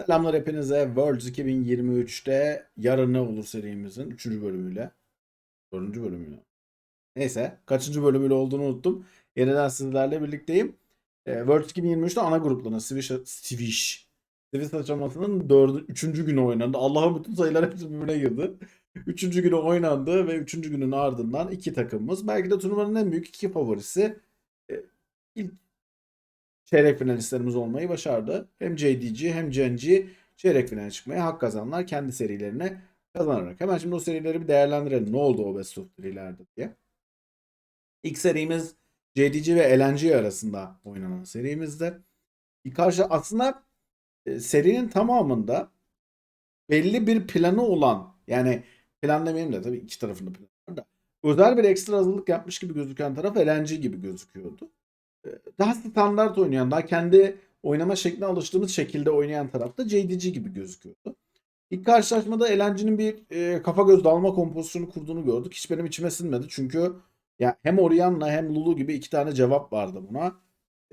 Selamlar hepinize. Worlds 2023'te yarın ne olur serimizin 3. bölümüyle. 4. bölümüyle. Neyse kaçıncı bölümüyle olduğunu unuttum. Yeniden sizlerle birlikteyim. Ee, Worlds 2023'te ana gruplarına Swish, Swish, Swiss aşamasının 4. 3. günü oynandı. Allah'ım bütün sayılar hepsi birbirine girdi. 3. günü oynandı ve 3. günün ardından iki takımımız belki de turnuvanın en büyük iki favorisi e, ilk çeyrek finalistlerimiz olmayı başardı. Hem JDG hem Genji çeyrek finale çıkmaya hak kazanlar kendi serilerini kazanarak. Hemen şimdi o serileri bir değerlendirelim. Ne oldu o best of 3'lerde diye. İlk serimiz JDG ve LNG arasında oynanan serimizde. Karşı aslında e, serinin tamamında belli bir planı olan yani plan demeyelim de tabii iki tarafında plan var da özel bir ekstra hazırlık yapmış gibi gözüken taraf LNG gibi gözüküyordu daha standart oynayan, daha kendi oynama şekline alıştığımız şekilde oynayan tarafta JDG gibi gözüküyordu. İlk karşılaşmada Elenci'nin bir e, kafa göz dalma kompozisyonu kurduğunu gördük. Hiç benim içime sinmedi. Çünkü ya hem Orianna hem Lulu gibi iki tane cevap vardı buna.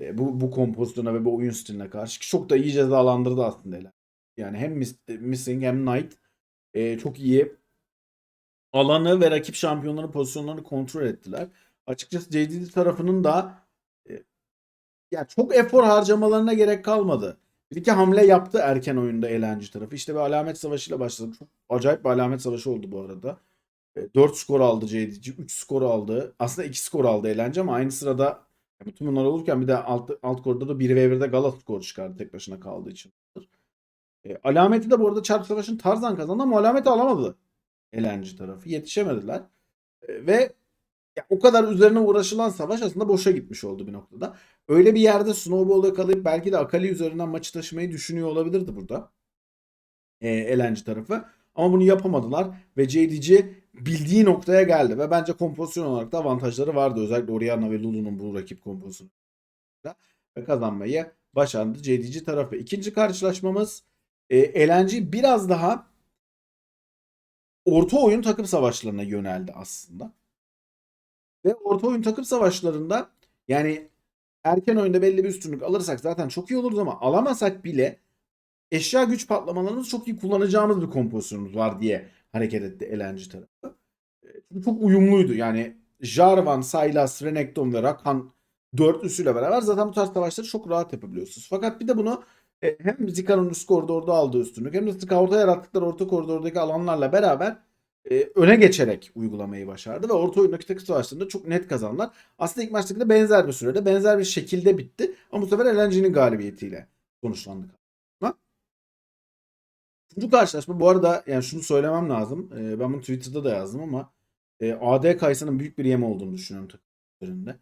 E, bu, bu kompozisyona ve bu oyun stiline karşı. Ki çok da iyi cezalandırdı aslında Elenci. Yani hem Miss, Missing hem Knight e, çok iyi alanı ve rakip şampiyonların pozisyonlarını kontrol ettiler. Açıkçası JDG tarafının da ya çok efor harcamalarına gerek kalmadı. Bir iki hamle yaptı erken oyunda eğlence tarafı. İşte bir alamet savaşıyla başladı. Çok acayip bir alamet savaşı oldu bu arada. 4 skor aldı JDG, 3 skor aldı. Aslında 2 skor aldı eğlence ama aynı sırada bütün bunlar olurken bir de alt, alt korda da 1v1'de Gala skor çıkardı tek başına kaldığı için. E, alameti de bu arada Çarp Savaş'ın Tarzan kazandı ama alameti alamadı eğlence tarafı. Yetişemediler. E, ve ya, o kadar üzerine uğraşılan savaş aslında boşa gitmiş oldu bir noktada. Öyle bir yerde Snowball'u yakalayıp belki de Akali üzerinden maçı taşımayı düşünüyor olabilirdi burada. E, elenci tarafı. Ama bunu yapamadılar ve JDG bildiği noktaya geldi ve bence kompozisyon olarak da avantajları vardı. Özellikle Orianna ve Lulu'nun bu rakip kompozisyonu ve kazanmayı başardı JDG tarafı. İkinci karşılaşmamız e, LNG biraz daha orta oyun takım savaşlarına yöneldi aslında. Ve orta oyun takım savaşlarında yani erken oyunda belli bir üstünlük alırsak zaten çok iyi oluruz ama alamasak bile eşya güç patlamalarımızı çok iyi kullanacağımız bir kompozisyonumuz var diye hareket etti elenci tarafı. Çünkü çok uyumluydu. Yani Jarvan, Sylas, Renekton ve Rakan dörtlüsüyle beraber zaten bu tarz savaşları çok rahat yapabiliyorsunuz. Fakat bir de bunu e, hem Zika'nın üst koridorda aldığı üstünlük hem de Scout'a yarattıkları orta koridordaki alanlarla beraber e, öne geçerek uygulamayı başardı ve orta oyundaki takım savaşlarında çok net kazandılar. Aslında ilk maçtaki de benzer bir sürede benzer bir şekilde bitti. Ama bu sefer LNG'nin galibiyetiyle sonuçlandı. Üçüncü karşılaşma bu arada yani şunu söylemem lazım. E, ben bunu Twitter'da da yazdım ama e, AD Kaysa'nın büyük bir yem olduğunu düşünüyorum takımlarında.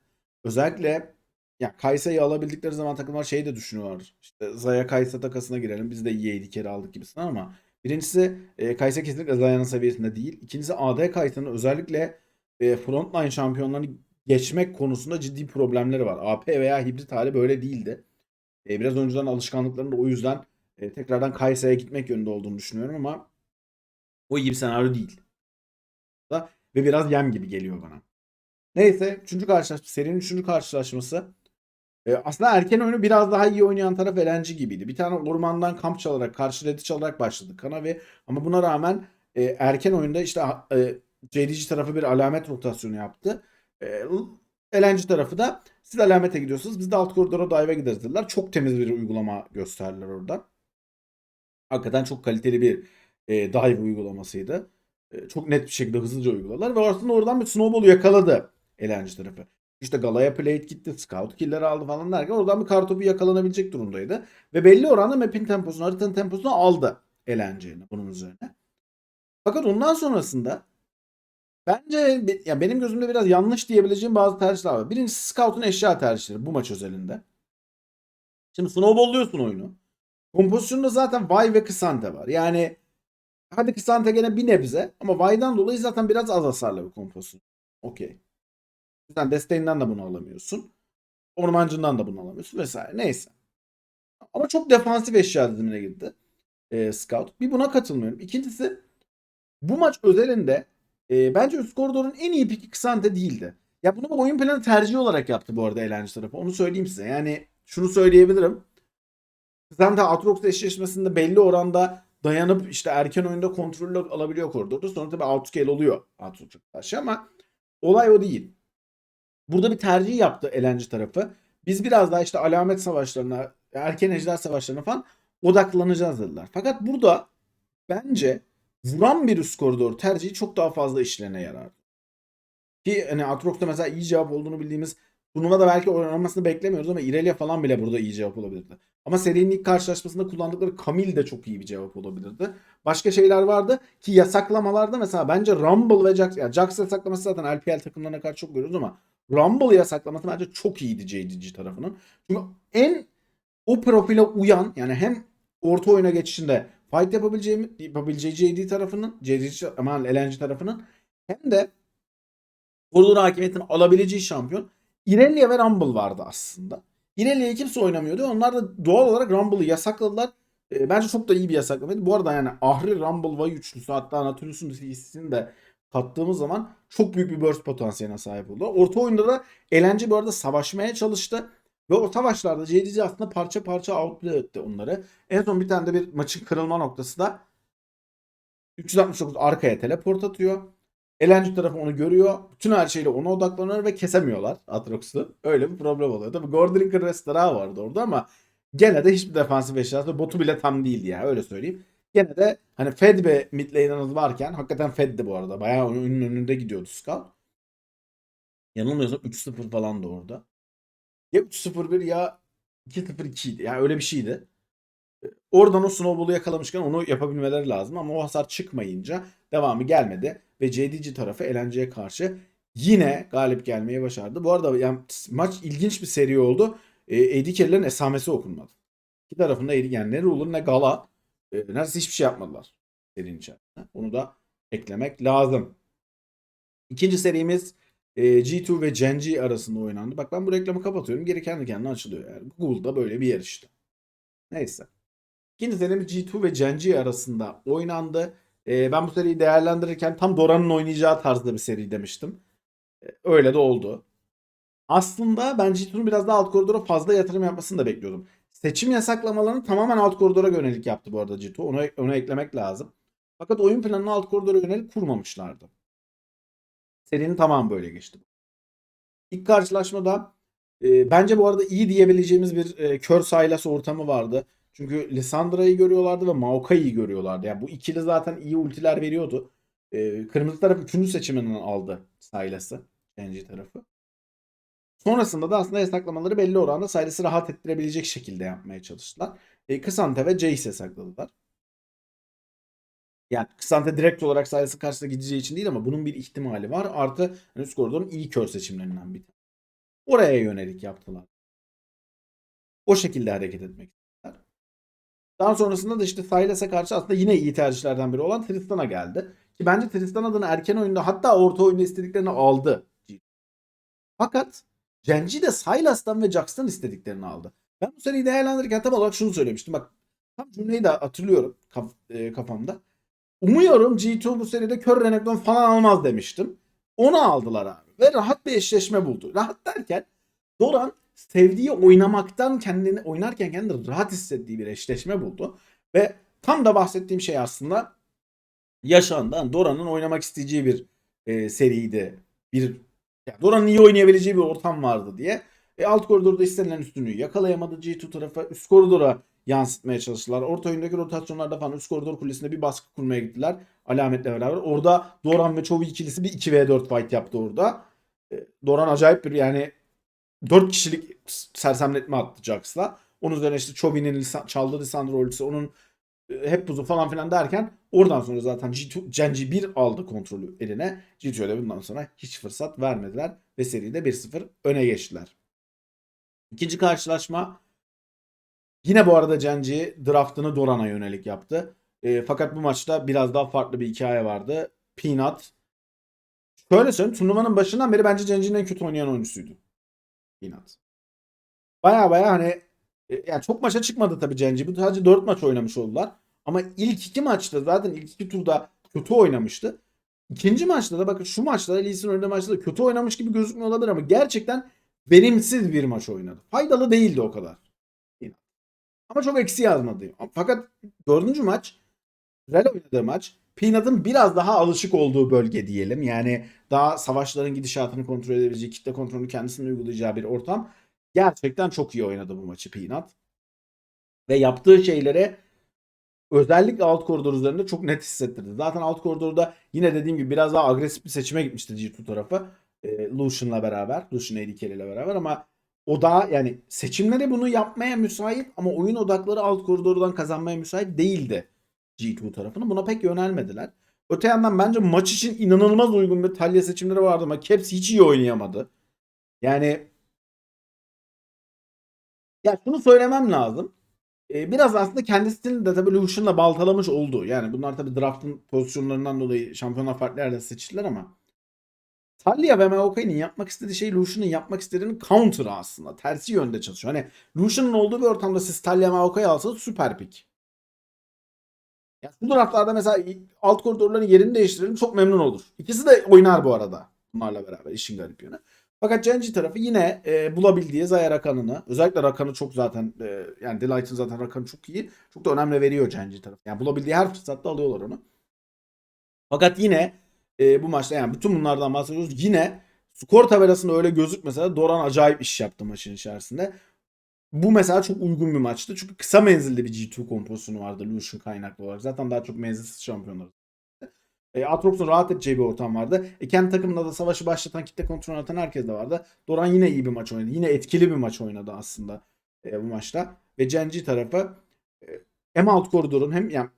Özellikle ya Kaysa'yı alabildikleri zaman takımlar şey de düşünüyorlar. İşte Zaya Kaysa takasına girelim. Biz de iyi kere aldık gibisinden ama Birincisi e, Kaysa kesinlikle Zaya'nın seviyesinde değil. İkincisi AD Kaysa'nın özellikle e, frontline şampiyonlarını geçmek konusunda ciddi problemleri var. AP veya hibrit hali böyle değildi. E, biraz önceden alışkanlıklarında o yüzden e, tekrardan Kaysa'ya gitmek yönünde olduğunu düşünüyorum ama o iyi bir senaryo değil. Ve biraz yem gibi geliyor bana. Neyse 3. karşılaşma serinin 3. karşılaşması e, aslında erken oyunu biraz daha iyi oynayan taraf Elenci gibiydi. Bir tane ormandan kamp çalarak, karşı redi çalarak başladı Kanavi. Ama buna rağmen e, erken oyunda işte e, JDG tarafı bir alamet rotasyonu yaptı. E, Elenci tarafı da siz alamete gidiyorsunuz biz de alt koridora dive'e gideriz dediler. Çok temiz bir uygulama gösterdiler orada. Hakikaten çok kaliteli bir e, dive uygulamasıydı. E, çok net bir şekilde hızlıca uyguladılar ve aslında oradan bir snowball yakaladı Elenci tarafı. İşte Galaya plate gitti. Scout killer aldı falan derken oradan bir kartopu yakalanabilecek durumdaydı. Ve belli oranda map'in temposunu, haritanın temposunu aldı eğlenceli bunun üzerine. Fakat ondan sonrasında bence ya benim gözümde biraz yanlış diyebileceğim bazı tercihler var. Birincisi Scout'un eşya tercihleri bu maç özelinde. Şimdi snowball'luyorsun oyunu. Kompozisyonda zaten Vay ve Kısante var. Yani hadi Kısante gene bir nebze ama Vay'dan dolayı zaten biraz az hasarlı bir kompozisyon. Okey. Sen desteğinden de bunu alamıyorsun. Ormancından da bunu alamıyorsun vesaire. Neyse. Ama çok defansif eşya dizimine girdi. E, Scout. Bir buna katılmıyorum. İkincisi bu maç özelinde e, bence üst koridorun en iyi piki Kısante değildi. Ya bunu oyun planı tercihi olarak yaptı bu arada eğlence tarafı. Onu söyleyeyim size. Yani şunu söyleyebilirim. Zaten Atrox eşleşmesinde belli oranda dayanıp işte erken oyunda kontrolü alabiliyor koridorda. Sonra tabii outscale oluyor Atrox'a karşı ama olay o değil. Burada bir tercih yaptı elenci tarafı. Biz biraz daha işte alamet savaşlarına, erken ejder savaşlarına falan odaklanacağız dediler. Fakat burada bence vuran bir üst koridor tercihi çok daha fazla işlerine yarardı. Ki hani Atrox'ta mesela iyi cevap olduğunu bildiğimiz turnuvada belki oynanmasını beklemiyoruz ama Irelia falan bile burada iyi cevap olabilirdi. Ama serinin ilk karşılaşmasında kullandıkları Camille de çok iyi bir cevap olabilirdi. Başka şeyler vardı ki yasaklamalarda mesela bence Rumble ve Jax, yani Jax yasaklaması zaten LPL takımlarına karşı çok görüyoruz ama Rumble yasaklaması bence çok iyiydi JDG tarafının. Çünkü en o profile uyan yani hem orta oyuna geçişinde fight yapabileceği, yapabileceği JD tarafının, JD aman LNG tarafının hem de koridor hakimiyetini alabileceği şampiyon Irelia ve Rumble vardı aslında. Irelia'yı kimse oynamıyordu. Onlar da doğal olarak Rumble'ı yasakladılar. E, bence çok da iyi bir yasaklamaydı. Bu arada yani Ahri Rumble Vay üçlüsü hatta Natürlüs'ün ikisini de kattığımız zaman çok büyük bir burst potansiyeline sahip oldu. Orta oyunda da eğlence bu arada savaşmaya çalıştı. Ve o savaşlarda JDG aslında parça parça outplay etti onları. En son bir tane de bir maçın kırılma noktası da 369 arkaya teleport atıyor. Eğlence tarafı onu görüyor. Bütün her şeyle ona odaklanıyor ve kesemiyorlar Atrox'u. Öyle bir problem oluyor. Tabii Gordrinker ve Stra vardı orada ama gene de hiçbir defansif eşyası botu bile tam değildi yani öyle söyleyeyim. Gene de hani Fed ve mid laner'ınız varken hakikaten Fed'di bu arada. Bayağı onun önünde gidiyordu Skull. Yanılmıyorsam 3-0 falan da orada. Ya 3-0-1 ya 2-0-2 idi. Yani öyle bir şeydi. Oradan o snowball'u yakalamışken onu yapabilmeleri lazım ama o hasar çıkmayınca devamı gelmedi ve JDG tarafı eğlenceye karşı yine galip gelmeyi başardı. Bu arada yani maç ilginç bir seri oldu. E, AD carry'lerin esamesi okunmadı. İki tarafında AD yani ne Ruler ne Gala e, neredeyse hiçbir şey yapmadılar serinin içerisinde. Onu da eklemek lazım. İkinci serimiz e, G2 ve Genji arasında oynandı. Bak ben bu reklamı kapatıyorum. Geri kendi kendine açılıyor. Yani Google'da böyle bir yer işte. Neyse. İkinci serimiz G2 ve Genji arasında oynandı. E, ben bu seriyi değerlendirirken tam Dora'nın oynayacağı tarzda bir seri demiştim. E, öyle de oldu. Aslında ben G2'nun biraz daha alt koridora fazla yatırım yapmasını da bekliyordum. Seçim yasaklamalarını tamamen alt koridora yönelik yaptı bu arada G2. Onu, onu eklemek lazım. Fakat oyun planını alt koridora yönelik kurmamışlardı. Serinin tamamı böyle geçti. İlk karşılaşmada e, bence bu arada iyi diyebileceğimiz bir e, kör Sylas ortamı vardı. Çünkü Lissandra'yı görüyorlardı ve Maokai'yi görüyorlardı. Yani bu ikili zaten iyi ultiler veriyordu. E, kırmızı taraf 3. seçiminden aldı Sylas'ı. Genji tarafı. Sonrasında da aslında yasaklamaları belli oranda Sylas'ı rahat ettirebilecek şekilde yapmaya çalıştılar. E, Kısante ve Jace yasakladılar. Yani Kısante direkt olarak Sylas'ın karşısına gideceği için değil ama bunun bir ihtimali var. Artı hani üst koridorun iyi kör seçimlerinden bir Oraya yönelik yaptılar. O şekilde hareket etmek. Daha sonrasında da işte Sylas'a karşı aslında yine iyi tercihlerden biri olan Tristan'a geldi. Ki bence Tristan adını erken oyunda hatta orta oyunda istediklerini aldı. Fakat Genji de Sylas'tan ve Jax'tan istediklerini aldı. Ben bu seriyi değerlendirirken tam olarak şunu söylemiştim. Bak tam cümleyi de hatırlıyorum kaf, e, kafamda. Umuyorum G2 bu seride kör Renekton falan almaz demiştim. Onu aldılar abi. Ve rahat bir eşleşme buldu. Rahat derken Doran sevdiği oynamaktan kendini oynarken kendini rahat hissettiği bir eşleşme buldu. Ve tam da bahsettiğim şey aslında yaşandı. Yani Doran'ın oynamak isteyeceği bir e, seriydi. Bir yani Doran'ın iyi oynayabileceği bir ortam vardı diye. E, alt koridorda istenilen üstünlüğü yakalayamadı G2 tarafı. Üst koridora yansıtmaya çalıştılar. Orta oyundaki rotasyonlarda falan üst koridor kulesinde bir baskı kurmaya gittiler. Alametle beraber. Orada Doran ve Chovy ikilisi bir 2v4 fight yaptı orada. E, Doran acayip bir yani 4 kişilik sersemletme attı Jax'la. Onun üzerine işte Chovy'nin lisan, çaldığı Lisandro ultisi onun e, hep buzu falan filan derken oradan sonra zaten G2, Genji 1 aldı kontrolü eline. G2'ye de bundan sonra hiç fırsat vermediler ve seride 1-0 öne geçtiler. İkinci karşılaşma Yine bu arada Genji draftını Doran'a yönelik yaptı. E, fakat bu maçta biraz daha farklı bir hikaye vardı. Peanut. Şöyle söyleyeyim turnuvanın başından beri bence Genji'nin en kötü oynayan oyuncusuydu. Peanut. Baya baya hani e, yani çok maça çıkmadı tabii Genji. Bu sadece 4 maç oynamış oldular. Ama ilk iki maçta zaten ilk iki turda kötü oynamıştı. İkinci maçta da bakın şu maçta Lee oynadığı maçta da kötü oynamış gibi gözükmüyor olabilir ama gerçekten verimsiz bir maç oynadı. Faydalı değildi o kadar. Ama çok eksi yazmadı. Fakat dördüncü maç Real oynadığı maç Peanut'ın biraz daha alışık olduğu bölge diyelim. Yani daha savaşların gidişatını kontrol edebileceği, kitle kontrolünü kendisinin uygulayacağı bir ortam. Gerçekten çok iyi oynadı bu maçı Peanut. Ve yaptığı şeylere özellikle alt koridor üzerinde çok net hissettirdi. Zaten alt koridorda yine dediğim gibi biraz daha agresif bir seçime gitmişti G2 tarafı. E, Lucian'la beraber. Lucian AD ile beraber ama o da yani seçimleri bunu yapmaya müsait ama oyun odakları alt koridordan kazanmaya müsait değildi G2 tarafını. Buna pek yönelmediler. Öte yandan bence maç için inanılmaz uygun bir Talya seçimleri vardı ama Caps hiç iyi oynayamadı. Yani ya şunu söylemem lazım. Ee, biraz aslında kendisini de tabii Lucian'la baltalamış oldu. Yani bunlar tabii draft'ın pozisyonlarından dolayı şampiyonlar farklı yerde seçildiler ama Talia ve Maokai'nin yapmak istediği şey Lucian'ın yapmak istediğinin counter'ı aslında. Tersi yönde çalışıyor. Hani Lucian'ın olduğu bir ortamda siz Talia Maokai alsanız süper pick. Ya şu draftlarda mesela alt koridorların yerini değiştirelim çok memnun olur. İkisi de oynar bu arada. Bunlarla beraber işin garip yönü. Fakat Genji tarafı yine e, bulabildiği Zaya Rakan'ını özellikle Rakan'ı çok zaten e, yani Delight'ın zaten Rakan'ı çok iyi. Çok da önemli veriyor Genji tarafı. Yani bulabildiği her fırsatta alıyorlar onu. Fakat yine e, bu maçta yani bütün bunlardan bahsediyoruz. Yine skor tabelasında öyle gözükmese de Doran acayip iş yaptı maçın içerisinde. Bu mesela çok uygun bir maçtı. Çünkü kısa menzilli bir G2 kompozisyonu vardı Lucian kaynaklı olarak. Zaten daha çok menzilsiz şampiyonlar. E, Atrox'un rahat edeceği bir ortam vardı. E, kendi takımında da savaşı başlatan, kitle kontrol atan herkes de vardı. Doran yine iyi bir maç oynadı. Yine etkili bir maç oynadı aslında e, bu maçta. Ve Genji tarafı e, hem alt koridorun hem yani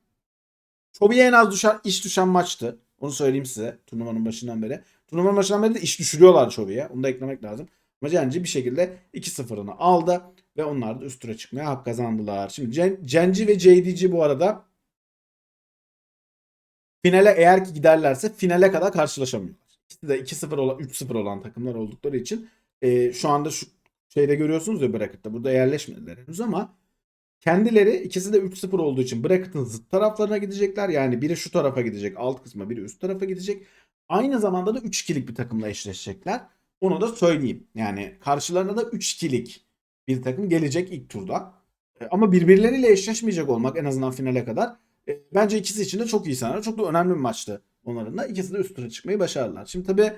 Chobi'ye en az düşen, iş düşen maçtı. Onu söyleyeyim size turnuvanın başından beri. Turnuvanın başından beri de iş düşürüyorlar Chobi'ye. Onu da eklemek lazım. Genji bir şekilde 2-0'ını aldı ve onlar da üst çıkmaya hak kazandılar. Şimdi Genji ve JDG bu arada finale eğer ki giderlerse finale kadar karşılaşamıyorlar. İkisi de 2-0 olan 3-0 olan takımlar oldukları için e, şu anda şu şeyde görüyorsunuz ya bracket'ta burada yerleşmediler henüz ama kendileri ikisi de 3-0 olduğu için bracket'ın zıt taraflarına gidecekler. Yani biri şu tarafa gidecek alt kısma biri üst tarafa gidecek. Aynı zamanda da 3-2'lik bir takımla eşleşecekler. Onu da söyleyeyim. Yani karşılarına da 3-2'lik bir takım gelecek ilk turda. E, ama birbirleriyle eşleşmeyecek olmak en azından finale kadar e, bence ikisi için de çok iyi senaryo. Çok da önemli bir maçtı onların da. İkisi de üst tura çıkmayı başardılar. Şimdi tabii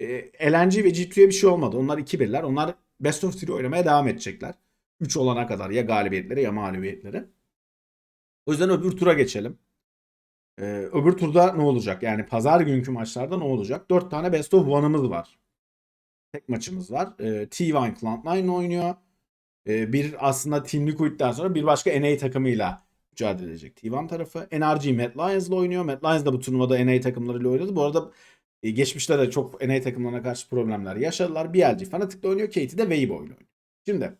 e, LNG ve G2'ye bir şey olmadı. Onlar 2-1'ler. Onlar Best of 3 oynamaya devam edecekler. 3 olana kadar ya galibiyetleri ya mağlubiyetleri. O yüzden öbür tura geçelim. Ee, öbür turda ne olacak? Yani pazar günkü maçlarda ne olacak? 4 tane best of 1'ımız var. Tek maçımız var. Ee, T1 Cloud9 oynuyor. Ee, bir aslında Team Liquid'den sonra bir başka NA takımıyla mücadele edecek. T1 tarafı. NRG Mad Lions'la oynuyor. Mad Lions da bu turnuvada NA takımlarıyla oynadı. Bu arada e, geçmişte de çok NA takımlarına karşı problemler yaşadılar. BLG Fnatic'le oynuyor. KT de Weibo oynuyor. Şimdi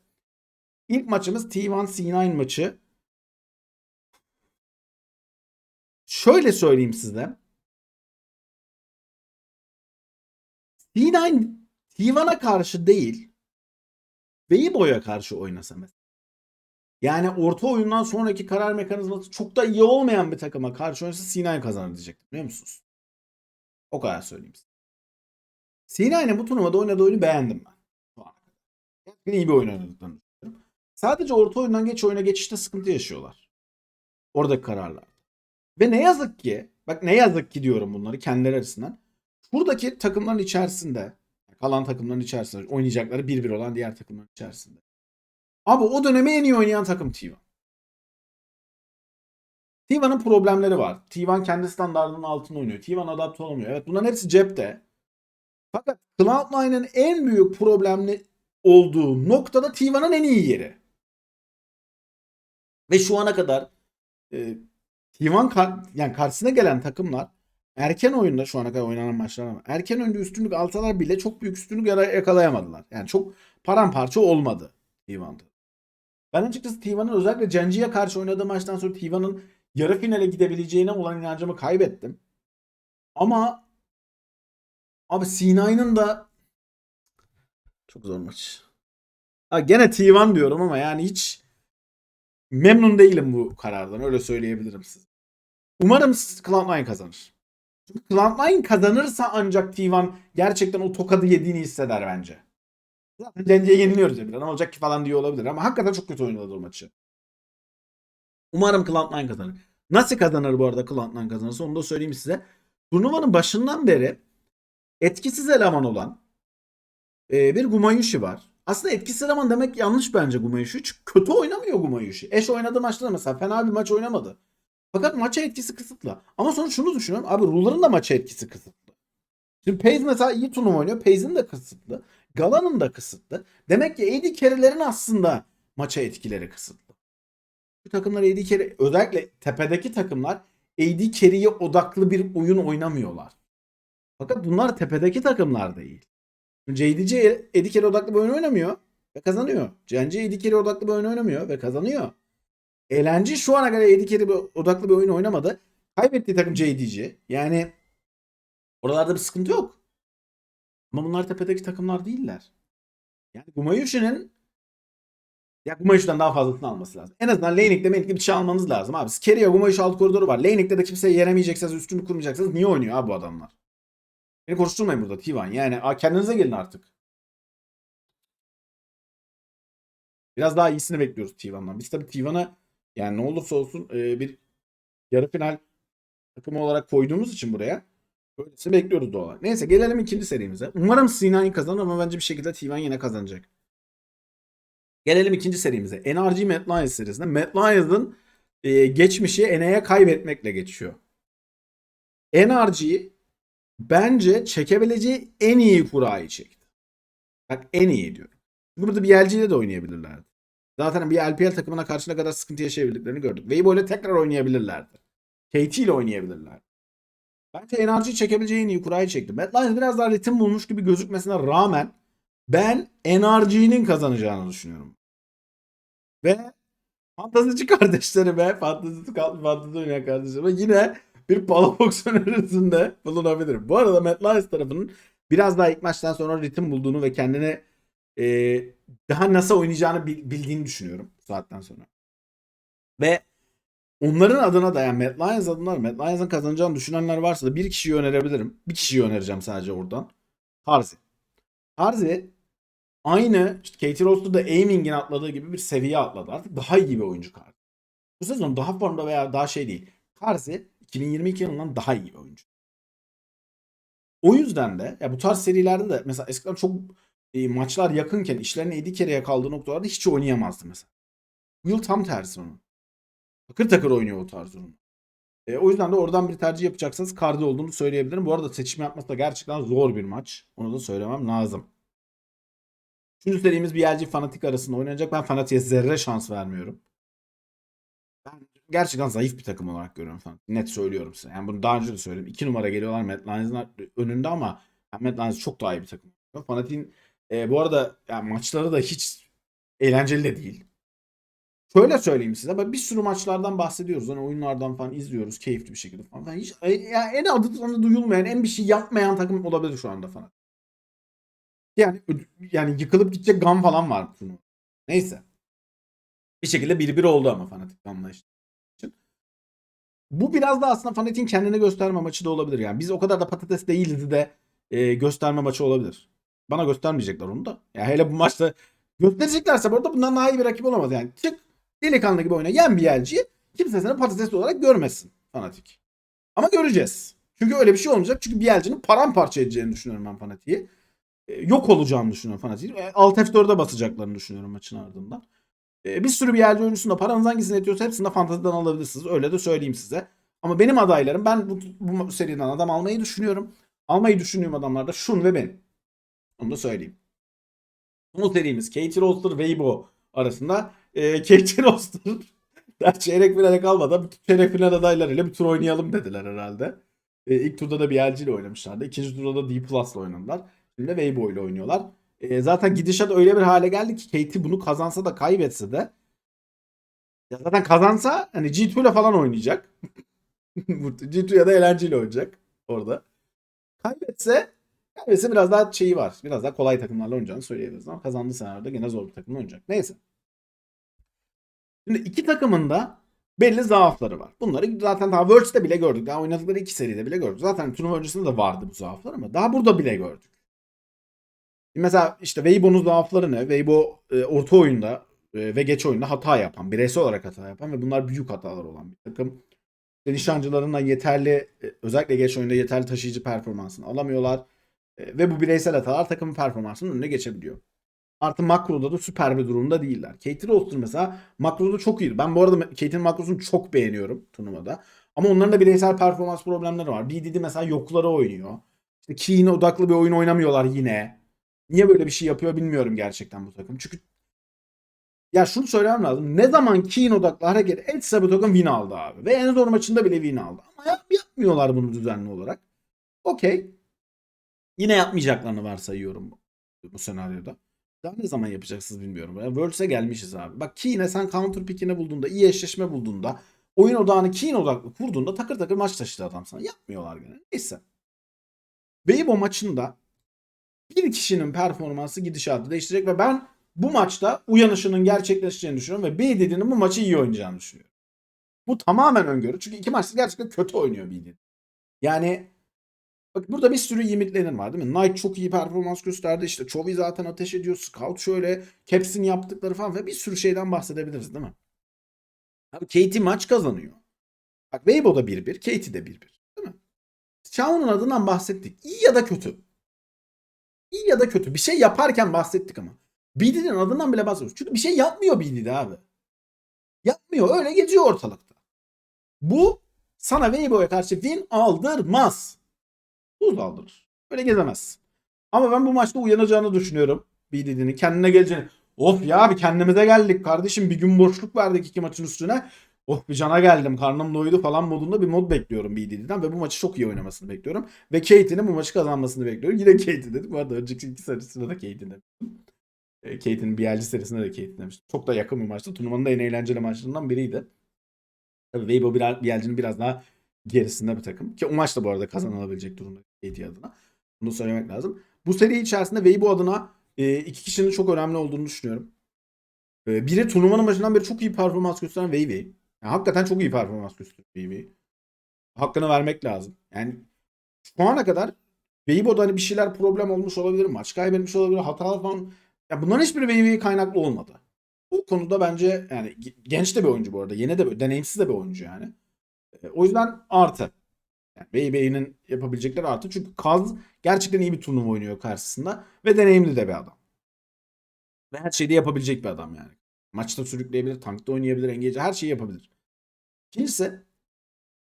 ilk maçımız T1 C9 maçı. Şöyle söyleyeyim size. C9 T1'a karşı değil Weibo'ya karşı oynasa mesela. Yani orta oyundan sonraki karar mekanizması çok da iyi olmayan bir takıma karşı oynasa C9 kazanır diyecektim biliyor musunuz? O kadar söyleyeyim size. C9'in bu turnuvada oynadığı oyunu beğendim ben. Gerçekten iyi bir oyun oynadıklarını düşünüyorum. Sadece orta oyundan geç oyuna geçişte sıkıntı yaşıyorlar. Oradaki kararlar. Ve ne yazık ki, bak ne yazık ki diyorum bunları kendileri açısından. Buradaki takımların içerisinde, kalan takımların içerisinde oynayacakları 1-1 olan diğer takımların içerisinde. Abi o dönemi en iyi oynayan takım T1. T1'ın problemleri var. T1 kendi standartının altında oynuyor. T1 adapte olamıyor. Evet bunların hepsi cepte. Fakat Cloud9'ın en büyük problemli olduğu noktada T1'ın en iyi yeri. Ve şu ana kadar e, T1 kar, yani karşısına gelen takımlar erken oyunda şu ana kadar oynanan maçlar ama erken oyunda üstünlük alsalar bile çok büyük üstünlük yakalayamadılar. Yani çok paramparça olmadı T1'da. Ben açıkçası T1'ın özellikle Genji'ye karşı oynadığı maçtan sonra T1'ın yarı finale gidebileceğine olan inancımı kaybettim. Ama abi C9'ın da çok zor maç. Ha, gene T1 diyorum ama yani hiç memnun değilim bu karardan. Öyle söyleyebilirim size. Umarım Cloud9 kazanır. Çünkü Cloud9 kazanırsa ancak T1 gerçekten o tokadı yediğini hisseder bence. Zaten Genji'ye yeniliyoruz ya. Ne olacak ki falan diye olabilir ama hakikaten çok kötü oynadı o maçı. Umarım Cloud9 kazanır. Nasıl kazanır bu arada Cloud9 kazanırsa onu da söyleyeyim size. Turnuvanın başından beri etkisiz eleman olan e, bir Gumayushi var. Aslında etkisiz eleman demek yanlış bence Gumayushi. Çünkü kötü oynamıyor Gumayushi. Eş oynadığı maçta da mesela fena bir maç oynamadı. Fakat maça etkisi kısıtlı. Ama sonra şunu düşünüyorum. Abi Ruler'ın da maça etkisi kısıtlı. Şimdi Pace mesela iyi turnuva oynuyor. Pace'in de kısıtlı. Gala'nın da kısıtlı. Demek ki AD carry'lerin aslında maça etkileri kısıtlı. Bu takımlar AD carry özellikle tepedeki takımlar AD carry'ye odaklı bir oyun oynamıyorlar. Fakat bunlar tepedeki takımlar değil. JDC AD carry odaklı bir oyun oynamıyor ve kazanıyor. CNC AD carry odaklı bir oyun oynamıyor ve kazanıyor. Eğlence şu ana kadar AD carry bir- odaklı bir oyun oynamadı. Kaybettiği takım JDC. Yani oralarda bir sıkıntı yok. Ama bunlar tepedeki takımlar değiller. Yani Gumayushi'nin ya Gumayushi'den daha fazlasını alması lazım. En azından Laning'de Laning'de bir şey almanız lazım abi. Keria Gumayushi alt koridoru var. Laning'de de kimseye yeremeyecekseniz, üstünü kurmayacaksanız niye oynuyor abi bu adamlar? Beni konuşturmayın burada T1. Yani kendinize gelin artık. Biraz daha iyisini bekliyoruz T1'dan. Biz tabii T1'a yani ne olursa olsun e, bir yarı final takımı olarak koyduğumuz için buraya böylesi bekliyoruz doğal olarak. Neyse gelelim ikinci serimize. Umarım Sinan'ı kazanır ama bence bir şekilde T1 yine kazanacak. Gelelim ikinci serimize. NRG Mad Lions serisinde. Mad Lions'ın e, geçmişi Ene'ye kaybetmekle geçiyor. NRG bence çekebileceği en iyi kurayı çekti. Bak en iyi diyorum. Burada bir LG ile de oynayabilirlerdi. Zaten bir LPL takımına karşı ne kadar sıkıntı yaşayabildiklerini gördük. Weibo ile tekrar oynayabilirlerdi. KT ile oynayabilirlerdi. Bence enerji çekebileceği en iyi kurayı çekti. Mad Lions biraz daha ritim bulmuş gibi gözükmesine rağmen ben NRG'nin kazanacağını düşünüyorum. Ve fantazici kardeşlerime, fantazi, fantazi oynayan kardeşlerime yine bir Palafox önerisinde bulunabilirim. Bu arada Mad Lions tarafının biraz daha ilk maçtan sonra ritim bulduğunu ve kendini e, daha nasıl oynayacağını bil- bildiğini düşünüyorum bu saatten sonra. Ve onların adına da yani Mad Lions adına Mad Lions'ın kazanacağını düşünenler varsa da bir kişiyi önerebilirim. Bir kişiyi önereceğim sadece oradan. Harzi. Harzi aynı işte Katie Ross'ta da Aiming'in atladığı gibi bir seviye atladı. Artık daha iyi bir oyuncu Karzi. Bu sezon daha formda veya daha şey değil. Karzi 2022 yılından daha iyi bir oyuncu. O yüzden de ya bu tarz serilerde de mesela eskiden çok e, maçlar yakınken işlerine 7 kereye kaldığı noktalarda hiç oynayamazdı mesela. Bu yıl tam tersi onun. Takır takır oynuyor o tarz durum. E, o yüzden de oradan bir tercih yapacaksanız Cardi olduğunu söyleyebilirim. Bu arada seçim yapması da gerçekten zor bir maç. Onu da söylemem lazım. Üçüncü serimiz BLG Fanatik arasında oynanacak. Ben Fanatik'e zerre şans vermiyorum. Ben gerçekten zayıf bir takım olarak görüyorum Fanatik. Net söylüyorum size. Yani bunu daha önce de söyledim. İki numara geliyorlar Lions'ın önünde ama yani Lions çok daha iyi bir takım. Fanatik'in e, bu arada yani maçları da hiç eğlenceli de değil. Şöyle söyleyeyim size. Bir sürü maçlardan bahsediyoruz. Hani oyunlardan falan izliyoruz keyifli bir şekilde falan. Yani hiç, e, yani en adı duyulmayan, en bir şey yapmayan takım olabilir şu anda falan. Yani yani yıkılıp gidecek gam falan var şunu. Neyse. Bir şekilde 1-1 oldu ama fanatik gamla işte. Bu biraz da aslında fanatiğin kendine gösterme maçı da olabilir. Yani biz o kadar da patates değiliz de e, gösterme maçı olabilir. Bana göstermeyecekler onu da. Ya hele bu maçta göstereceklerse bu arada bundan daha iyi bir rakip olamaz. Yani çık delikanlı gibi oyna. Yen bir elciyi. Kimse seni patates olarak görmesin fanatik. Ama göreceğiz. Çünkü öyle bir şey olmayacak. Çünkü Bielci'nin paramparça edeceğini düşünüyorum ben fanatiği. E, yok olacağını düşünüyorum fanatiği. E, Alt F4'e basacaklarını düşünüyorum maçın ardından. E, bir sürü Bielci oyuncusunda paranız hangisini yetiyorsa hepsini de fantaziden alabilirsiniz. Öyle de söyleyeyim size. Ama benim adaylarım ben bu, bu seriden adam almayı düşünüyorum. Almayı düşündüğüm adamlar da Shun ve benim. Onu da söyleyeyim. Bu serimiz Katie Roster Weibo arasında e, Katie Roster çeyrek finale kalmadan bütün çeyrek final adaylarıyla bir tur oynayalım dediler herhalde. E, ilk turda da BLG ile oynamışlardı. İkinci turda da D Plus ile oynadılar. Şimdi de Weibo ile oynuyorlar. E, zaten gidişat öyle bir hale geldi ki Katie bunu kazansa da kaybetse de ya zaten kazansa hani G2 ile falan oynayacak. G2 ya da eğlenceli ile oynayacak orada. Kaybetse Kaybetse biraz daha şeyi var. Biraz daha kolay takımlarla oynayacağını söyleyebiliriz. Ama kazandığı senaryoda gene zor bir takımla oynayacak. Neyse. Şimdi iki takımın da belli zaafları var. Bunları zaten daha Worlds'te bile gördük. Daha oynadıkları iki seride bile gördük. Zaten turnuva öncesinde de vardı bu zaaflar ama daha burada bile gördük. Mesela işte Weibo'nun zaafları ne? Weibo e, orta oyunda e, ve geç oyunda hata yapan, bireysel olarak hata yapan ve bunlar büyük hatalar olan bir takım. İşte nişancılarından yeterli, e, özellikle geç oyunda yeterli taşıyıcı performansını alamıyorlar. E, ve bu bireysel hatalar takımın performansının önüne geçebiliyor. Artı makroda da süper bir durumda değiller. Katie Roster mesela makroda çok iyi. Ben bu arada Katie'nin makrosunu çok beğeniyorum turnuvada. Ama onların da bireysel performans problemleri var. BDD mesela yoklara oynuyor. İşte Keen odaklı bir oyun oynamıyorlar yine. Niye böyle bir şey yapıyor bilmiyorum gerçekten bu takım. Çünkü ya şunu söylemem lazım. Ne zaman Keen odaklı hareket etse bu takım win aldı abi. Ve en zor maçında bile win aldı. Ama yap, yapmıyorlar bunu düzenli olarak. Okey. Yine yapmayacaklarını varsayıyorum bu, senaryoda. Daha ne zaman yapacaksınız bilmiyorum. Yani Worlds'e gelmişiz abi. Bak Keen'e sen counter pick'ini bulduğunda, iyi eşleşme bulduğunda, oyun odağını Keen odaklı kurduğunda takır takır maç taşıdı adam sana. Yapmıyorlar gene. Neyse. Weibo maçında bir kişinin performansı gidişatı değiştirecek ve ben bu maçta uyanışının gerçekleşeceğini düşünüyorum ve BDD'nin bu maçı iyi oynayacağını düşünüyorum. Bu tamamen öngörü. Çünkü iki maçta gerçekten kötü oynuyor BDD. Yani bak burada bir sürü limitlerin var değil mi? Knight çok iyi performans gösterdi. İşte Chovy zaten ateş ediyor. Scout şöyle. Caps'in yaptıkları falan ve bir sürü şeyden bahsedebiliriz değil mi? Abi Katie maç kazanıyor. Bak Weibo da 1-1. Katie de 1-1. Değil mi? Chow'un adından bahsettik. İyi ya da kötü. İyi ya da kötü. Bir şey yaparken bahsettik ama. BD'nin adından bile bahsediyoruz. Çünkü bir şey yapmıyor BD'de abi. Yapmıyor. Öyle geziyor ortalıkta. Bu sana Weibo'ya karşı win aldırmaz. Buz aldırır. Öyle gezemez. Ama ben bu maçta uyanacağını düşünüyorum. BDD'nin kendine geleceğini. Of ya bir kendimize geldik kardeşim. Bir gün boşluk verdik iki maçın üstüne. Oh bir cana geldim karnım doydu falan modunda bir mod bekliyorum BDD'den ve bu maçı çok iyi oynamasını bekliyorum. Ve Katie'nin bu maçı kazanmasını bekliyorum. Yine Katie dedim. Bu arada önceki iki serisinde de Katie dedim. E, Katie'nin BLG serisinde de Katie demiştim. Çok da yakın bir maçtı. Turnuvanın da en eğlenceli maçlarından biriydi. Tabii Weibo BLG'nin biraz daha gerisinde bir takım. Ki o maç da bu arada kazanılabilecek durumda Katie adına. Bunu söylemek lazım. Bu seri içerisinde Weibo adına e, iki kişinin çok önemli olduğunu düşünüyorum. E, biri turnuvanın başından beri çok iyi performans gösteren Weiwei. Yani hakikaten çok iyi performans gösteriyor Weiwei. Hakkını vermek lazım. Yani şu ana kadar Weibo'da hani bir şeyler problem olmuş olabilir, maç kaybetmiş olabilir, hatalar falan. Ya bunların hiçbiri Weiwei kaynaklı olmadı. Bu konuda bence yani genç de bir oyuncu bu arada. Yeni de deneyimsiz de bir oyuncu yani. E, o yüzden artı. Yani Weiwei'nin yapabilecekleri artı. Çünkü Kaz gerçekten iyi bir turnuva oynuyor karşısında ve deneyimli de bir adam. Ve her şeyi de yapabilecek bir adam yani. Maçta sürükleyebilir, tankta oynayabilir, engage her şeyi yapabilir. İkincisi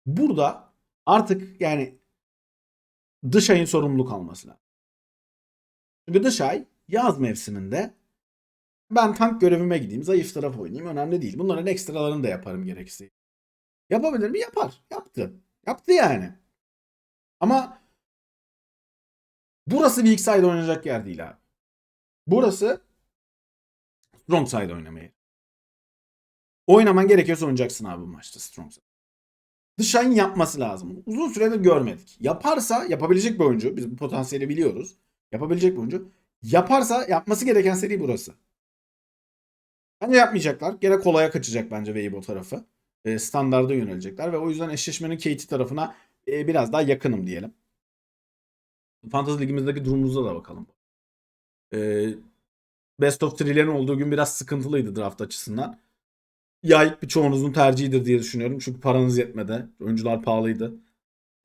burada artık yani dış ayın sorumluluk alması lazım. Çünkü dış ay yaz mevsiminde ben tank görevime gideyim, zayıf taraf oynayayım önemli değil. Bunların ekstralarını da yaparım gerekirse. Yapabilir mi? Yapar. Yaptı. Yaptı yani. Ama burası weak side oynayacak yer değil abi. Burası strong side oynamaya. Oynaman gerekiyorsa oynayacaksın abi bu maçta strong side. Dışayın yapması lazım. Uzun süredir görmedik. Yaparsa yapabilecek bir oyuncu. Biz bu potansiyeli biliyoruz. Yapabilecek bir oyuncu. Yaparsa yapması gereken seri burası. Bence yapmayacaklar. Gene kolaya kaçacak bence Weibo tarafı. E, standarda yönelecekler ve o yüzden eşleşmenin Katie tarafına e, biraz daha yakınım diyelim. Fantasy Ligimizdeki durumumuza da bakalım. E, Best of 3'lerin olduğu gün biraz sıkıntılıydı draft açısından. Yay birçoğunuzun tercihidir diye düşünüyorum. Çünkü paranız yetmedi. Oyuncular pahalıydı.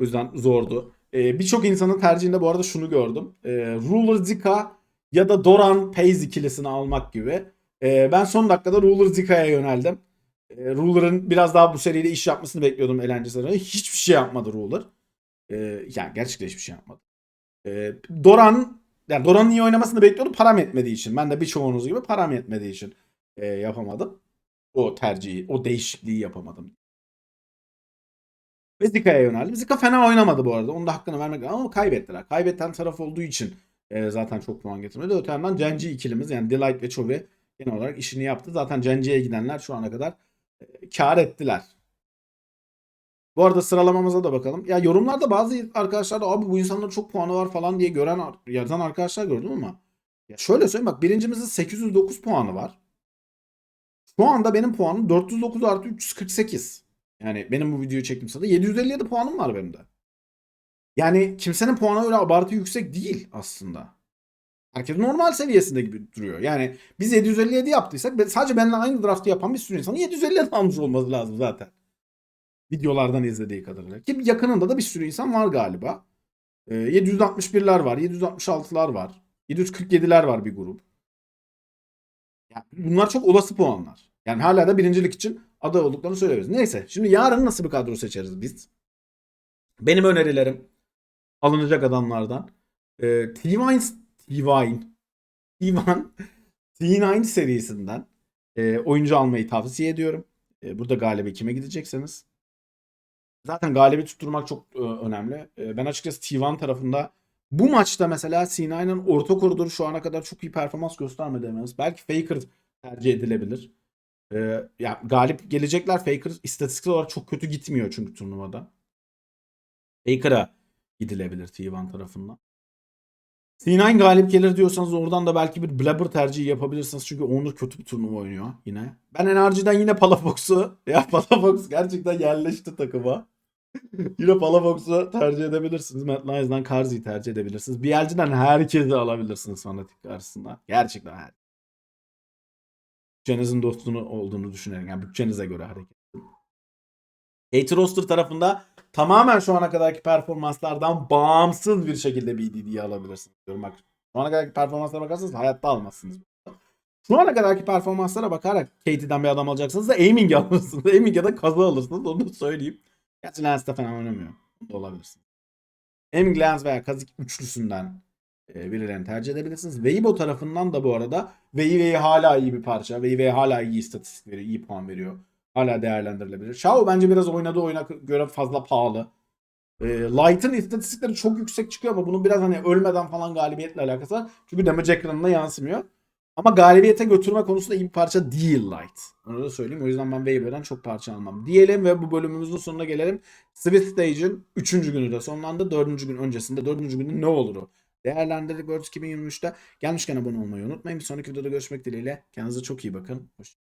O yüzden zordu. E, Birçok insanın tercihinde bu arada şunu gördüm. E, Ruler Zika ya da Doran Pace ikilisini almak gibi. E, ben son dakikada Ruler Zika'ya yöneldim. E, Ruler'ın biraz daha bu seriyle iş yapmasını bekliyordum eğlencesine. Hiçbir şey yapmadı Ruler. E, yani gerçekten hiçbir şey yapmadı. E, Doran yani Doran'ın iyi oynamasını bekliyordum param yetmediği için. Ben de birçoğunuz gibi param yetmediği için e, yapamadım. O tercihi, o değişikliği yapamadım. Ve Zika'ya yöneldim. Zika fena oynamadı bu arada. Onun da hakkını vermek lazım ama kaybettiler. Kaybeten taraf olduğu için e, zaten çok puan getirmedi. Öte yandan Cenci ikilimiz yani Delight ve Chovy genel olarak işini yaptı. Zaten Cenci'ye gidenler şu ana kadar kar ettiler. Bu arada sıralamamıza da bakalım. Ya yorumlarda bazı arkadaşlar da abi bu insanların çok puanı var falan diye gören yazan arkadaşlar gördüm ama ya şöyle söyleyeyim bak birincimizin 809 puanı var. Şu anda benim puanım 409 artı 348. Yani benim bu videoyu çektim sırada 757 puanım var benim de. Yani kimsenin puanı öyle abartı yüksek değil aslında. Herkes normal seviyesinde gibi duruyor. Yani biz 757 yaptıysak sadece benimle aynı draftı yapan bir sürü insanın 757 almış olması lazım zaten. Videolardan izlediği kadarıyla. Ki yakınında da bir sürü insan var galiba. Ee, 761'ler var, 766'lar var. 747'ler var bir grup. Yani bunlar çok olası puanlar. Yani hala da birincilik için aday olduklarını söylüyoruz. Neyse şimdi yarın nasıl bir kadro seçeriz biz? Benim önerilerim alınacak adamlardan. Ee, T-Vine, T-Vine, T-Vine, T9 serisinden e, oyuncu almayı tavsiye ediyorum. E, burada galibi kime gidecekseniz. Zaten galibi tutturmak çok e, önemli. E, ben açıkçası T1 tarafında bu maçta mesela C9'ın orta koridoru şu ana kadar çok iyi performans göstermedi dememiz. Belki Faker tercih edilebilir. E, ya galip gelecekler. Faker istatistiksel olarak çok kötü gitmiyor çünkü turnuvada. Faker'a gidilebilir T1 tarafından. C9 galip gelir diyorsanız oradan da belki bir Blabber tercihi yapabilirsiniz. Çünkü Onur kötü bir turnuva oynuyor yine. Ben NRG'den yine Palafox'u ya Palafox gerçekten yerleşti takıma. yine Palafox'u tercih edebilirsiniz. Matt Lyons'dan Karzi'yi tercih edebilirsiniz. BLG'den herkesi alabilirsiniz fanatik karşısında. Gerçekten her. Bütçenizin dostunu olduğunu düşünerek yani bütçenize göre hareket edin. Hater Roster tarafında tamamen şu ana kadarki performanslardan bağımsız bir şekilde BDD'yi alabilirsiniz. Diyorum bak şu ana kadarki performanslara bakarsanız hayatta almazsınız. Şu ana kadarki performanslara bakarak Katie'den bir adam alacaksınız da aiming alırsınız. Aiming ya da kazı alırsınız onu da söyleyeyim. Gerçi Lance de fena oynamıyor. Da. Aiming Lance veya Kazik üçlüsünden e, birilerini tercih edebilirsiniz. Weibo tarafından da bu arada Weiwei hala iyi bir parça. Weiwei hala iyi istatistik veriyor, iyi puan veriyor. Hala değerlendirilebilir. Shao bence biraz oynadığı oyuna göre fazla pahalı. E, Light'ın istatistikleri çok yüksek çıkıyor ama bunun biraz hani ölmeden falan galibiyetle alakası var. Çünkü damage ekranına yansımıyor. Ama galibiyete götürme konusunda iyi bir parça değil Light. Onu da söyleyeyim. O yüzden ben Weibo'dan çok parça almam. Diyelim ve bu bölümümüzün sonuna gelelim. Swift Stage'in 3. günü de sonlandı. 4. gün öncesinde 4. günün ne olur o? Değerlendirdik Worlds 2023'te. Gelmişken abone olmayı unutmayın. Bir sonraki videoda görüşmek dileğiyle. Kendinize çok iyi bakın. Hoşçakalın.